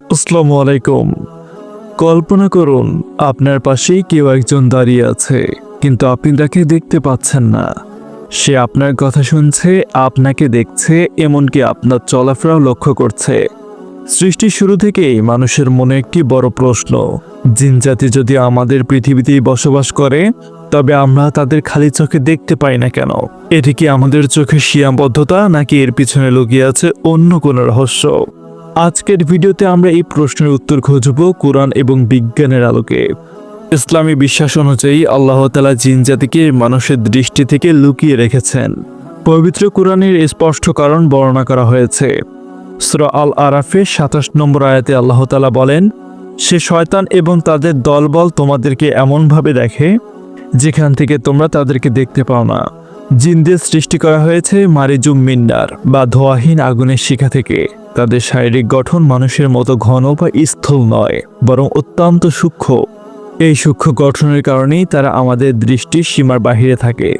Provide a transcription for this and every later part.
আসসালামু আলাইকুম। কল্পনা করুন, আপনার পাশেই কেউ একজন দাঁড়িয়ে আছে, কিন্তু আপনি তাকে দেখতে পাচ্ছেন না। সে আপনার কথা শুনছে, আপনাকে দেখছে, এমনকি আপনার চলাফেরাও লক্ষ্য করছে। সৃষ্টির শুরু থেকেই মানুষের মনে একটি বড় প্রশ্ন জিনজাতি যদি আমাদের পৃথিবীতেই বসবাস করে, তবে আমরা তাদের খালি চোখে দেখতে পাই না কেন? এটি কি আমাদের চোখে সীমাবদ্ধতা নাকি এর পিছনে লুকিয়ে আছে অন্য কোনো রহস্য? আজকের ভিডিওতে আমরা এই প্রশ্নের উত্তর খুঁজব কোরআন এবং বিজ্ঞানের আলোকে। ইসলামী বিশ্বাস অনুযায়ী আল্লাহ তালা জিন জাতিকে মানুষের দৃষ্টি থেকে লুকিয়ে রেখেছেন। পবিত্র কোরআনের স্পষ্ট কারণ বর্ণনা করা হয়েছে। সুরা আল আরাফে সাতাশ নম্বর আয়াতে আল্লাহ তালা বলেন, সে শয়তান এবং তাদের দলবল তোমাদেরকে এমনভাবে দেখে, যেখান থেকে তোমরা তাদেরকে দেখতে পাও না। জিনদের সৃষ্টি করা হয়েছে মারিজুম মিন্ডার বা ধোয়াহীন আগুনের শিখা থেকে। তাদের শারীরিক গঠন মানুষের মতো ঘন বা স্থূল নয়, বরং অত্যন্ত সূক্ষ্ম। এই সূক্ষ্ম গঠনের কারণেই তারা আমাদের দৃষ্টির সীমার বাহিরে থাকে।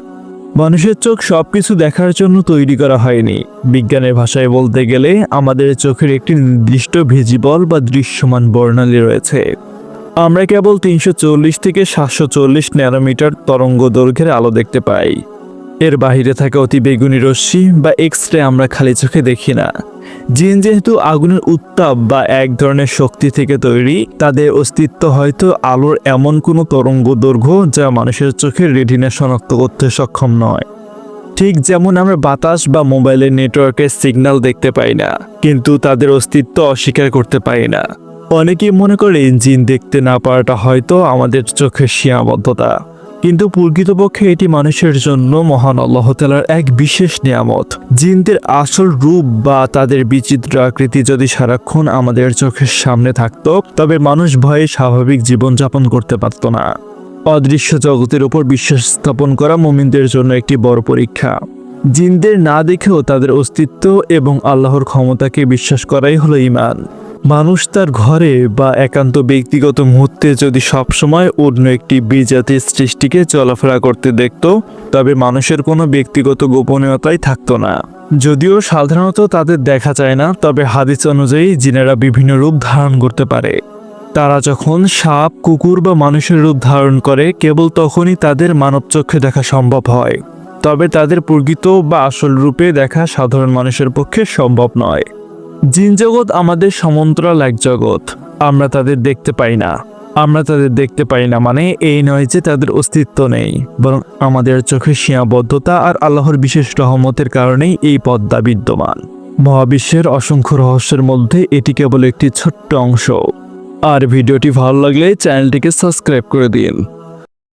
মানুষের চোখ সবকিছু দেখার জন্য তৈরি করা হয়নি। বিজ্ঞানের ভাষায় বলতে গেলে, আমাদের চোখের একটি নির্দিষ্ট ভিজিবল বা দৃশ্যমান বর্ণালী রয়েছে। আমরা কেবল তিনশো চল্লিশ থেকে সাতশো চল্লিশ ন্যানোমিটার তরঙ্গ দৈর্ঘ্যের আলো দেখতে পাই। এর বাহিরে থাকা অতি বেগুনি রশ্মি বা এক্স রে আমরা খালি চোখে দেখি না। জিন যেহেতু আগুনের উত্তাপ বা এক ধরনের শক্তি থেকে তৈরি, তাদের অস্তিত্ব হয়তো আলোর এমন কোনো তরঙ্গ দৈর্ঘ্য যা মানুষের চোখের রেটিনা শনাক্ত করতে সক্ষম নয়। ঠিক যেমন আমরা বাতাস বা মোবাইলের নেটওয়ার্কের সিগন্যাল দেখতে পাই না, কিন্তু তাদের অস্তিত্ব অস্বীকার করতে পারি না। অনেকেই মনে করে জিন দেখতে না পারাটা হয়তো আমাদের চোখের সীমাবদ্ধতা। কিন্তু প্রকৃতপক্ষে এটি মানুষের জন্য মহান আল্লাহ তালার এক বিশেষ নিয়ামত। জিনদের আসল রূপ বা তাদের বিচিত্র আকৃতি যদি সারাক্ষণ আমাদের চোখের সামনে থাকতো, তবে মানুষ ভয়ে স্বাভাবিক জীবনযাপন করতে পারত না। অদৃশ্য জগতের উপর বিশ্বাস স্থাপন করা মুমিনদের জন্য একটি বড় পরীক্ষা। জিনদের না দেখেও তাদের অস্তিত্ব এবং আল্লাহর ক্ষমতাকে বিশ্বাস করাই হলো ইমান মানুষ তার ঘরে বা একান্ত ব্যক্তিগত মুহূর্তে যদি সবসময় অন্য একটি বিজাতির সৃষ্টিকে চলাফেরা করতে দেখত, তবে মানুষের কোনো ব্যক্তিগত গোপনীয়তাই থাকতো না। যদিও সাধারণত তাদের দেখা যায় না, তবে হাদিস অনুযায়ী জিনেরা বিভিন্ন রূপ ধারণ করতে পারে। তারা যখন সাপ, কুকুর বা মানুষের রূপ ধারণ করে, কেবল তখনই তাদের মানব চোখে দেখা সম্ভব হয়। তবে তাদের প্রকৃত বা আসল রূপে দেখা সাধারণ মানুষের পক্ষে সম্ভব নয়। জিন জগৎ আমাদের সমান্তরাল এক জগৎ। আমরা তাদের দেখতে পাই না। আমরা তাদের দেখতে পাই না মানে এই নয় যে তাদের অস্তিত্ব নেই। বরং আমাদের চোখের সীমাবদ্ধতা আর আল্লাহর বিশেষ রহমতের কারণেই এই পদ্মা বিদ্যমান মহাবিশ্বের অসংখ্য রহস্যের মধ্যে এটি কেবল একটি ছোট্ট অংশ। আর ভিডিওটি ভালো লাগলে চ্যানেলটিকে সাবস্ক্রাইব করে দিন।